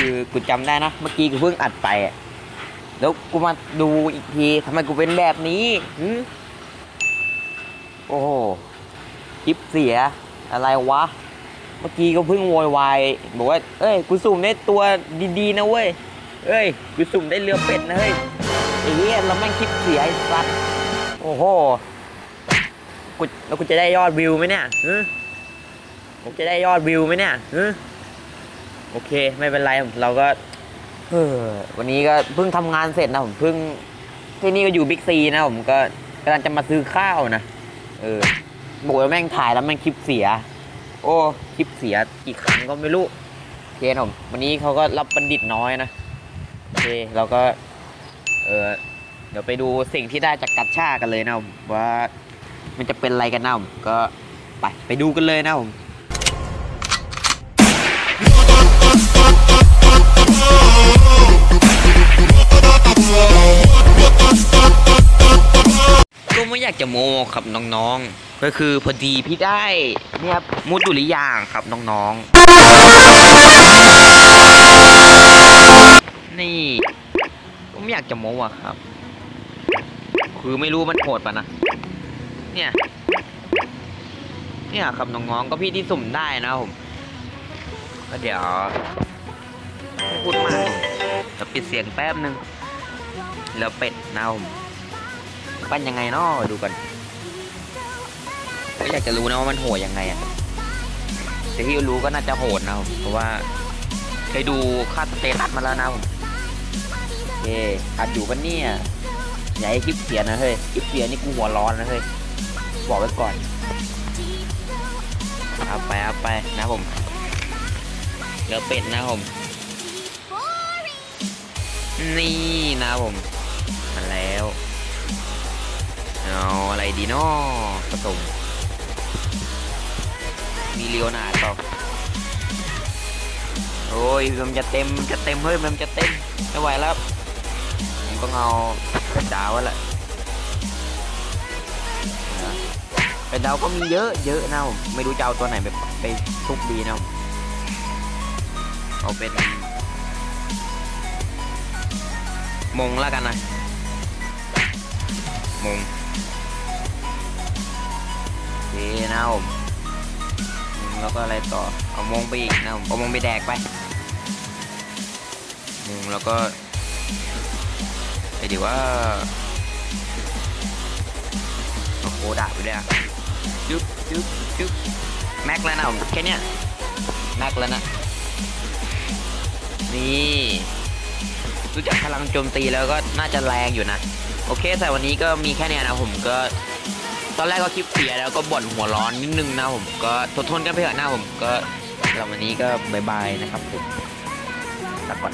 คือกูจำได้นะ เมื่อกี้กูเพิ่งอัดไป แล้วกูมาดูอีกทีทำไมกูเป็นแบบนี้โอ้โหคลิปเสียอะไรวะ เมื่อกี้ก็เพิ่งโวยวายบอกว่า เอ้ย กูสุ่มได้ตัวดีๆนะเว้ย เอ้ย กูสุ่มได้เรือเป็ดนะเฮ้ยไอ้เหี้ยแล้วแม่งคลิปเสียไอ้สัตว์โอ้โหกูแล้วกูจะได้ยอดวิวไหมเนี่ยฮึกูจะได้ยอดวิวไหมเนี่ยฮึ โอเค ไม่เป็นไรเราก็เออวันนี้ก็เพิ่งทำงานเสร็จนะผมเพิ่งที่นี่ก็อยู่บิ๊กซีนะผมก็กำลังจะมาซื้อข้าวนะเออบอกว่าแม่งถ่ายแล้วแม่งคลิปเสีย โอ้คลิปเสียกี่ครั้งก็ไม่รู้โอเคนะผมวันนี้เขาก็รับบัณฑิตน้อยนะโอเคเราก็ เออเดี๋ยวไปดูสิ่งที่ได้จากกัดชากันเลยนะผมว่ามันจะเป็นอะไรกันนะผมก็ไปไปดูกันเลยนะผม จะโมครับน้องๆ ก็คือพอดีพี่ได้เนี่ยมุดดุริยางครับน้องๆ นี่ก็ไม่อยากจะโมอะครับ คือไม่รู้มันโหดปะนะ เนี่ย เนี่ยครับน้องๆ ก็พี่ที่สุ่มได้นะผม ก็เดี๋ยวพูดมากจะปิดเสียงแป๊บนึง แล้วเป็ดนะผม ปั้นยังไงเนาะดูกันก็อยากจะรู้นะว่ามันโหดยังไงอะแต่ที่รู้ก็น่าจะโหดนะเพราะว่าเคยดูค่าสเตตัสมาแล้วนะผมโอเคอัดอยู่ปะเนี่ยอย่าให้คลิปเสียนะเฮ้ยคลิปเสียนี่กูหัวร้อนนะเฮ้ยบอกไว้ก่อนเอาไปเอาไปนะผมเหลือเป็ดนะผมนี่นะผมมาแล้ว เอาอะไรดีนาะผสม มีเลียวหนาดเปล่าโอ้ยมันจะเต็มจะเต็มเฮ้ยมันจะเต็มไม่ไหวแล้วผมต้องเอาเป็ดาวแล้วแหละนะเป็ดดาวก็มีเยอะเยอะนะผมไม่รู้จะเอาตัวไหนไปไปทุกดีนะเอาเป็นมงแล้วกันนะมง นะผมแล้วก็อะไรต่อเอามงไปอีกนะผมเอามงไปแดกไปมงแล้วก็ไปดีว่าเอาโคดาไปด้วยอะจึ๊บจึ๊บจึ๊บแม็กแล้วนะผมแค่เนี้ยแม็กแล้วนะนี่รู้จักพลังโจมตีแล้วก็น่าจะแรงอยู่นะ โอเคแต่วันนี้ก็มีแค่เนี้ยนะผมก็ ตอนแรกก็คลิปเสียแล้วก็บ่นหัวร้อนนิดนึงนะผมก็ทนทนกันไปเถอะนะผมก็สำหรับวันนี้ก็บายบายนะครับผมลาก่อน